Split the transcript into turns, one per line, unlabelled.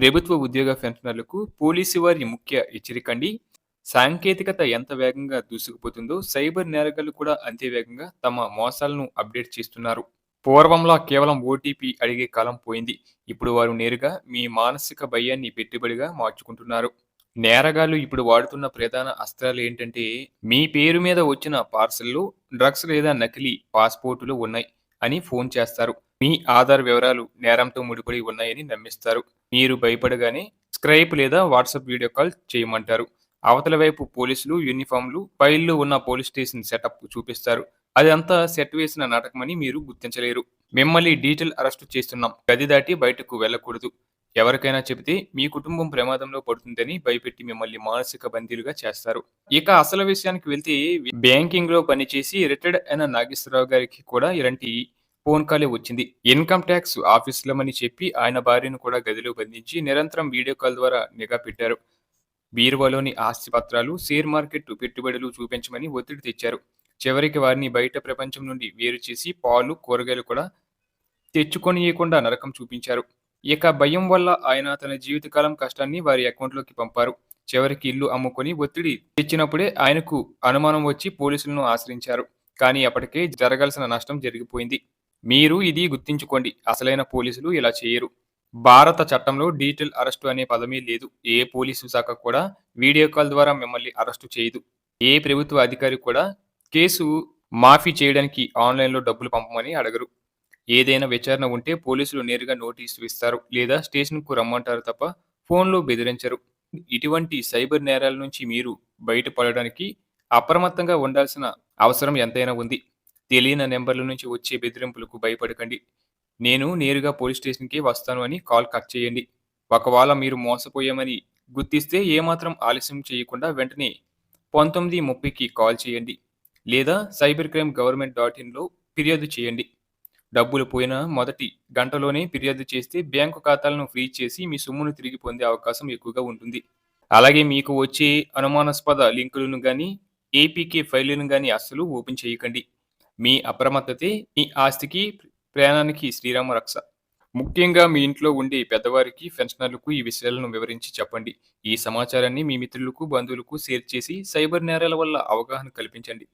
ప్రభుత్వ ఉద్యోగ పెన్షనర్లకు పోలీసు వారి ముఖ్య హెచ్చరికండి. సాంకేతికత ఎంత వేగంగా దూసుకుపోతుందో సైబర్ నేరగాళ్ళు కూడా అంతే వేగంగా తమ మోసాలను అప్డేట్ చేస్తున్నారు. పూర్వంలా కేవలం ఓటీపీ అడిగే కాలం పోయింది. ఇప్పుడు వారు నేరుగా మీ మానసిక భయాన్ని పెట్టుబడిగా మార్చుకుంటున్నారు. నేరగాళ్ళు ఇప్పుడు వాడుతున్న ప్రధాన అస్త్రాలు ఏంటంటే మీ పేరు మీద వచ్చిన పార్సల్లో డ్రగ్స్ లేదా నకిలీ పాస్పోర్టులు ఉన్నాయి అని ఫోన్ చేస్తారు. మీ ఆధార్ వివరాలు నేరంతో ముడిపడి ఉన్నాయని నమ్మిస్తారు. మీరు భయపడగానే స్క్రైప్ లేదా వాట్సాప్ వీడియో కాల్ చేయమంటారు. అవతల వైపు పోలీసులు యూనిఫామ్లు ఫైల్లో ఉన్న పోలీస్ స్టేషన్ సెటప్ చూపిస్తారు. అదంతా సెట్ వేసిన నాటకమని మీరు గుర్తించలేరు. మిమ్మల్ని డీటెయిల్ అరెస్టు చేస్తున్నాం. గది దాటి బయటకు వెళ్ళకూడదు. ఎవరికైనా చెబితే మీ కుటుంబం ప్రమాదంలో పడుతుందని భయపెట్టి మిమ్మల్ని మానసిక బందీలుగా చేస్తారు. ఇక అసలు విషయానికి వెళ్తే బ్యాంకింగ్లో పనిచేసి రిటైర్డ్ అయిన నాగేశ్వరరావు గారికి కూడా ఇలాంటి ఫోన్ కాలే వచ్చింది. ఇన్కమ్ ట్యాక్స్ ఆఫీసులమని చెప్పి ఆయన భార్యను కూడా గదిలో బంధించి నిరంతరం వీడియో కాల్ ద్వారా నిఘా పెట్టారు. బీరువాలోని ఆస్తి పత్రాలు షేర్ మార్కెట్ పెట్టుబడులు చూపించమని ఒత్తిడి తెచ్చారు. చివరికి వారిని బయట ప్రపంచం నుండి వేరు చేసి పాలు కూరగాయలు కూడా తెచ్చుకొనియకుండా నరకం చూపించారు. ఇక భయం వల్ల ఆయన తన జీవితకాలం కష్టాన్ని వారి అకౌంట్లోకి పంపారు. చివరికి ఇల్లు అమ్ముకొని ఒత్తిడి తెచ్చినప్పుడే ఆయనకు అనుమానం వచ్చి పోలీసులను ఆశ్రయించారు. కానీ అప్పటికే జరగాల్సిన నష్టం జరిగిపోయింది. మీరు ఇది గుర్తించుకోండి. అసలైన పోలీసులు ఇలా చేయరు. భారత చట్టంలో డిజిటల్ అరెస్టు అనే పదమే లేదు. ఏ పోలీసు శాఖ కూడా వీడియో కాల్ ద్వారా మిమ్మల్ని అరెస్టు చేయదు. ఏ ప్రభుత్వ అధికారి కూడా కేసు మాఫీ చేయడానికి ఆన్లైన్లో డబ్బులు పంపమని అడగరు. ఏదైనా విచారణ ఉంటే పోలీసులు నేరుగా నోటీసు ఇస్తారు లేదా స్టేషన్కు రమ్మంటారు తప్ప ఫోన్లో బెదిరించరు. ఇటువంటి సైబర్ నేరాల నుంచి మీరు బయటపడడానికి అప్రమత్తంగా ఉండాల్సిన అవసరం ఎంతైనా ఉంది. తెలియని నెంబర్ల నుంచి వచ్చే బెదిరింపులకు భయపడకండి. నేను నేరుగా పోలీస్ స్టేషన్కి వస్తాను అని కాల్ కట్ చేయండి. ఒకవేళ మీరు మోసపోయామని గుర్తిస్తే ఏమాత్రం ఆలస్యం చేయకుండా వెంటనే పంతొమ్మిది ముప్పైకి కాల్ చేయండి. లేదా సైబర్ క్రైమ్ గవర్నమెంట్ డాట్ ఇన్లో ఫిర్యాదు చేయండి. డబ్బులు పోయిన మొదటి గంటలోనే ఫిర్యాదు చేస్తే బ్యాంకు ఖాతాలను ఫ్రీ చేసి మీ సొమ్మును తిరిగి పొందే అవకాశం ఎక్కువగా ఉంటుంది. అలాగే మీకు వచ్చే అనుమానాస్పద లింకులను కానీ ఏపీకే ఫైళ్ళను కానీ అస్సలు ఓపెన్ చేయకండి. మీ అప్రమత్తతే మీ ఆస్తికి ప్రయాణానికి శ్రీరామ రక్ష. ముఖ్యంగా మీ ఇంట్లో ఉండే పెద్దవారికి పెన్షనర్లకు ఈ విషయాలను వివరించి చెప్పండి. ఈ సమాచారాన్ని మీ మిత్రులకు బంధువులకు షేర్ చేసి సైబర్ నేరాల వల్ల అవగాహన కల్పించండి.